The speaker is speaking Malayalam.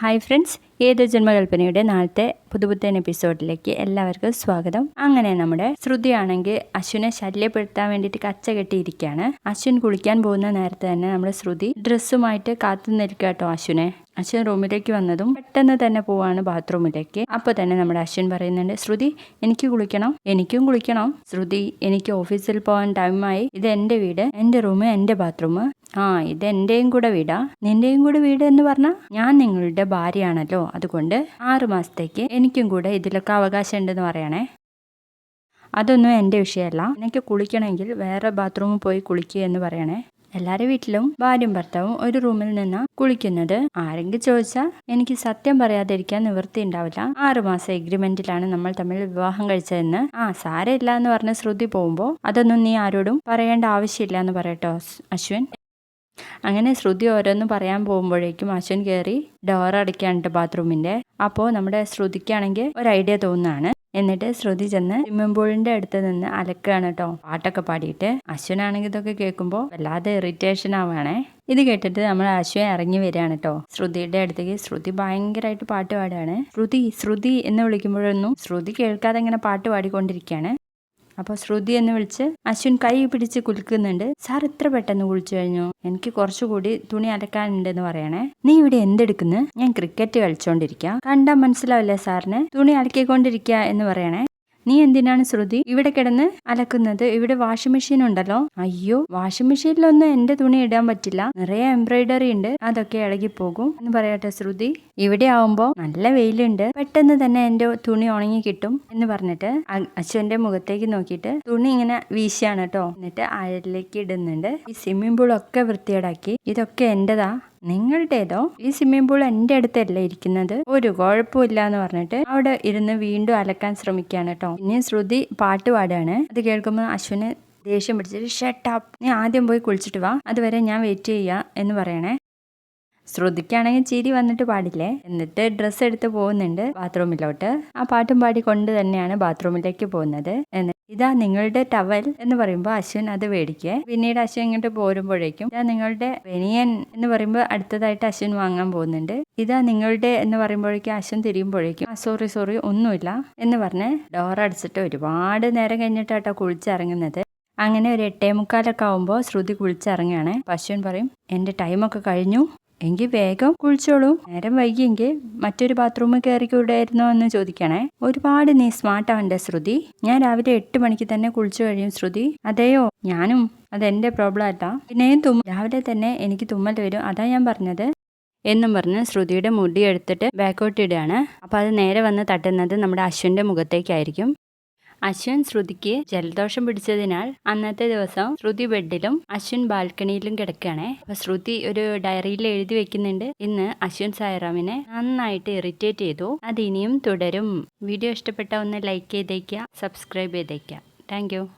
ഹായ് ഫ്രണ്ട്സ് ഏത് ജന്മകൽപ്പനയുടെ നാളത്തെ പുതുപുത്തൻ എപ്പിസോഡിലേക്ക് എല്ലാവർക്കും സ്വാഗതം. അങ്ങനെ നമ്മുടെ ശ്രുതിയാണെങ്കിൽ അശ്വിനെ ശല്യപ്പെടുത്താൻ വേണ്ടിയിട്ട് കച്ച കെട്ടിയിരിക്കുകയാണ്. അശ്വിൻ കുളിക്കാൻ പോകുന്ന നേരത്തെ തന്നെ നമ്മുടെ ശ്രുതി ഡ്രസ്സുമായിട്ട് കാത്തു നിൽക്കുക കേട്ടോ അശ്വിനെ. അശ്വിൻ റൂമിലേക്ക് വന്നതും പെട്ടെന്ന് തന്നെ പോവാണ് ബാത്റൂമിലേക്ക്. അപ്പോൾ തന്നെ നമ്മുടെ അശ്വിൻ പറയുന്നുണ്ട് ശ്രുതി എനിക്ക് കുളിക്കണം. എനിക്കും കുളിക്കണം. ശ്രുതി എനിക്ക് ഓഫീസിൽ പോകാൻ ടൈമായി ഇത് എന്റെ വീട് എന്റെ റൂം എന്റെ ബാത്റൂം. ആ ഇത് എന്റെയും കൂടെ വീടാ. നിന്റെയും കൂടെ വീട് എന്ന് പറഞ്ഞാൽ ഞാൻ നിങ്ങളുടെ ഭാര്യയാണല്ലോ. അതുകൊണ്ട് ആറു മാസത്തേക്ക് എനിക്കും കൂടെ ഇതിലൊക്കെ അവകാശം ഉണ്ടെന്ന് പറയണേ. അതൊന്നും എന്റെ വിഷയമല്ല. എനിക്ക് കുളിക്കണമെങ്കിൽ വേറെ ബാത്റൂമിൽ പോയി കുളിക്കുക എന്ന് പറയണേ. എല്ലാവരുടെ വീട്ടിലും ഭാര്യയും ഭർത്താവും ഒരു റൂമിൽ നിന്ന് കുളിക്കുന്നത്. ആരെങ്കിലും ചോദിച്ചാൽ എനിക്ക് സത്യം പറയാതിരിക്കാൻ നിവൃത്തി ഉണ്ടാവില്ല. ആറു മാസം എഗ്രിമെന്റിലാണ് നമ്മൾ തമ്മിൽ വിവാഹം കഴിച്ചതെന്ന്. ആ സാരമില്ല എന്ന് പറഞ്ഞ് ശ്രുതി പോകുമ്പോൾ അതൊന്നും നീ ആരോടും പറയേണ്ട ആവശ്യമില്ല എന്ന് പറയട്ടോ അശ്വിൻ. അങ്ങനെ ശ്രുതി ഓരോന്ന് പറയാൻ പോകുമ്പോഴേക്കും അശ്വൻ കയറി ഡോർ അടയ്ക്കാനുണ്ട് ബാത്റൂമിന്റെ. അപ്പോൾ നമ്മുടെ ശ്രുതിക്കാണെങ്കിൽ ഒരു ഐഡിയ തോന്നുന്നതാണ് എന്നിട്ട് ശ്രുതി ചെന്ന് സ്വിമ്മിംഗ് പൂളിന്റെ അടുത്ത് നിന്ന് അലക്കുകയാണ് കേട്ടോ പാട്ടൊക്കെ പാടിയിട്ട്. അശ്വനാണെങ്കിൽ ഇതൊക്കെ കേൾക്കുമ്പോൾ വല്ലാതെ ഇറിറ്റേഷൻ ആവുകയാണേ. ഇത് കേട്ടിട്ട് നമ്മൾ അശ്വൻ ഇറങ്ങി വരികയാണ് കേട്ടോ ശ്രുതിയുടെ അടുത്തേക്ക് ശ്രുതി ഭയങ്കരമായിട്ട് പാട്ട് പാടുകയാണ്. ശ്രുതി ശ്രുതി എന്ന് വിളിക്കുമ്പോഴൊന്നും ശ്രുതി കേൾക്കാതെ ഇങ്ങനെ പാട്ട് പാടിക്കൊണ്ടിരിക്കുകയാണ്. അപ്പോൾ ശ്രുതി എന്ന് വിളിച്ച് അശ്വിൻ കൈ പിടിച്ച് കുലുക്കുന്നുണ്ട്. സാർ ഇത്ര പെട്ടെന്ന് കുളിച്ചു കഴിഞ്ഞു? എനിക്ക് കുറച്ചുകൂടി തുണി അലക്കാനുണ്ടെന്ന് പറയണേ. നീ ഇവിടെ എന്തെടുക്കുന്നു? ഞാൻ ക്രിക്കറ്റ് കളിച്ചോണ്ടിരിക്കാം. കണ്ടാൽ മനസ്സിലാവില്ലേ സാറിന്? തുണി അലക്കിക്കൊണ്ടിരിക്കുക എന്ന് പറയണേ. നീ എന്തിനാണ് ശ്രുതി ഇവിടെ കിടന്ന് അലക്കുന്നത്? ഇവിടെ വാഷിംഗ് മെഷീൻ ഉണ്ടല്ലോ. അയ്യോ വാഷിംഗ് മെഷീനിലൊന്നും എന്റെ തുണി ഇടാൻ പറ്റില്ല. നിറയെ എംബ്രോയിഡറി ഉണ്ട്. അതൊക്കെ ഇളകി പോകും എന്ന് പറയട്ടെ ശ്രുതി? ഇവിടെ ആവുമ്പോ നല്ല വെയിലുണ്ട്. പെട്ടെന്ന് തന്നെ എന്റെ തുണി ഉണങ്ങി കിട്ടും എന്ന് പറഞ്ഞിട്ട് അച്ഛന്റെ മുഖത്തേക്ക് നോക്കിയിട്ട് തുണി ഇങ്ങനെ വീശിയാണ് കേട്ടോ. എന്നിട്ട് അയലിലേക്ക് ഇടുന്നുണ്ട്. ഈ സ്വിമ്മിംഗ് പൂൾ ഒക്കെ വൃത്തിയേടാക്കി ഇതൊക്കെ എന്റേതാ? നിങ്ങളുടേതോ? ഈ സ്വിമ്മിംഗ് പൂൾ എന്റെ അടുത്തല്ലേ ഇരിക്കുന്നത്? ഒരു കുഴപ്പമില്ല എന്ന് പറഞ്ഞിട്ട് അവിടെ ഇരുന്ന് വീണ്ടും അലക്കാൻ ശ്രമിക്കുകയാണ് കേട്ടോ. ഇനി ശ്രുതി പാട്ട് പാടുകയാണ്. അത് കേൾക്കുമ്പോൾ അശ്വിന് ദേഷ്യം പിടിച്ചിട്ട് ഷട്ടപ്പ് നീ ആദ്യം പോയി കുളിച്ചിട്ട് വാ. അതുവരെ ഞാൻ വെയിറ്റ് ചെയ്യാ എന്ന് പറയണേ. ശ്രുതിക്കാണെങ്കിൽ ചിരി വന്നിട്ട് പാടില്ലേ? എന്നിട്ട് ഡ്രസ്സ് എടുത്ത് പോകുന്നുണ്ട് ബാത്റൂമിലോട്ട്. ആ പാട്ടും പാടി കൊണ്ട് തന്നെയാണ് ബാത്റൂമിലേക്ക് പോകുന്നത്. ഇതാ നിങ്ങളുടെ ടവൽ എന്ന് പറയുമ്പോൾ അശ്വിൻ അത് മേടിക്കുക പിന്നീട് അശ്വിൻ ഇങ്ങോട്ട് പോരുമ്പോഴേക്കും ഇതാ നിങ്ങളുടെ വെനിയൻ എന്ന് പറയുമ്പോൾ അടുത്തതായിട്ട് അശ്വിൻ വാങ്ങാൻ പോകുന്നുണ്ട്. ഇതാ നിങ്ങളുടെ എന്ന് പറയുമ്പോഴേക്കും അശ്വിൻ തിരിയുമ്പോഴേക്കും സോറി സോറി ഒന്നുമില്ല എന്ന് പറഞ്ഞ് ഡോർ അടിച്ചിട്ട് ഒരുപാട് നേരം കഴിഞ്ഞിട്ടാട്ടോ കുളിച്ചിറങ്ങുന്നത്. അങ്ങനെ ഒരു എട്ടേ മുക്കാലൊക്കെ ആവുമ്പോൾ ശ്രുതി കുളിച്ചിറങ്ങുകയാണ്. പശുവൻ പറയും എന്റെ ടൈമൊക്കെ കഴിഞ്ഞു. എങ്കിൽ വേഗം കുളിച്ചോളൂ. നേരം വൈകിയെങ്കിൽ മറ്റൊരു ബാത്റൂമിൽ കയറിക്കൂടായിരുന്നോ എന്ന് ചോദിക്കണേ. ഒരുപാട് നീ സ്മാർട്ട് അവന്റെ ശ്രുതി. ഞാൻ രാവിലെ എട്ട് മണിക്ക് തന്നെ കുളിച്ചു കഴിയും ശ്രുതി. അതെയോ? ഞാനും അതെന്റെ പ്രോബ്ലം അല്ല. പിന്നെയും തുമ്മ രാവിലെ തന്നെ എനിക്ക് തുമ്മൽ വരും. അതാ ഞാൻ പറഞ്ഞത്. എന്നും പറഞ്ഞ് ശ്രുതിയുടെ മുടി എടുത്തിട്ട് ബാക്കോട്ട് ഇടുകയാണ്. അപ്പോൾ അത് നേരെ വന്ന് തട്ടുന്നത് നമ്മുടെ അശ്വിന്റെ മുഖത്തേക്കായിരിക്കും. അശ്വിൻ ശ്രുതിക്ക് ജലദോഷം പിടിച്ചതിനാൽ അന്നത്തെ ദിവസം ശ്രുതി ബെഡിലും അശ്വിൻ ബാൽക്കണിയിലും കിടക്കുകയാണ്. അപ്പൊ ശ്രുതി ഒരു ഡയറിയിൽ എഴുതി വെക്കുന്നുണ്ട്. ഇന്ന് അശ്വിൻ സായറാമിനെ നന്നായിട്ട് ഇറിറ്റേറ്റ് ചെയ്തു. അത് ഇനിയും തുടരും. വീഡിയോ ഇഷ്ടപ്പെട്ട ഒന്ന് ലൈക്ക് ചെയ്തേക്കുക സബ്സ്ക്രൈബ് ചെയ്തേക്കുക. താങ്ക്